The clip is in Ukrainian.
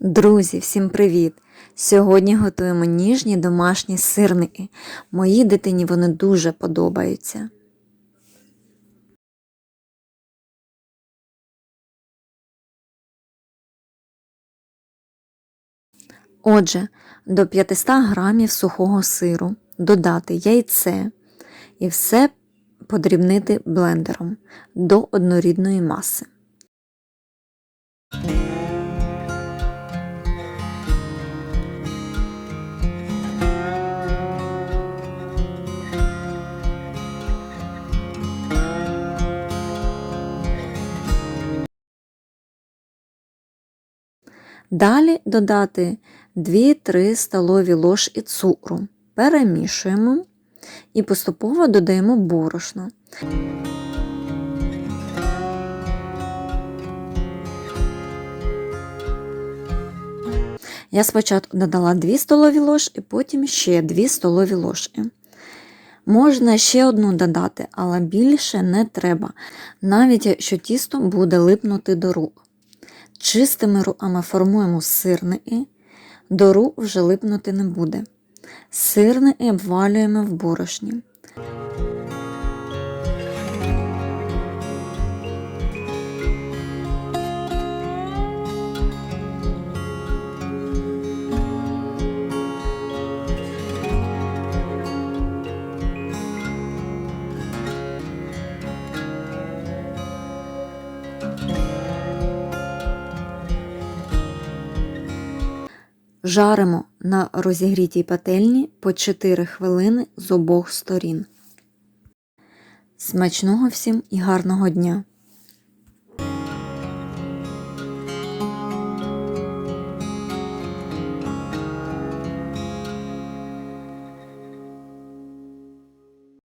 Друзі, всім привіт! Сьогодні готуємо ніжні домашні сирники. Моїй дитині вони дуже подобаються. Отже, до 500 грамів сухого сиру додати яйце і все подрібнити блендером до однорідної маси. Далі додати 2-3 столові ложки цукру. Перемішуємо і поступово додаємо борошно. Я спочатку додала 2 столові ложки, потім ще 2 столові ложки. Можна ще одну додати, але більше не треба, навіть якщо тісто буде липнути до рук. Чистими руками формуємо сирники, до рук вже липнути не буде. Сирники обвалюємо в борошні. Жаримо на розігрітій пательні по 4 хвилини з обох сторін. Смачного всім і гарного дня!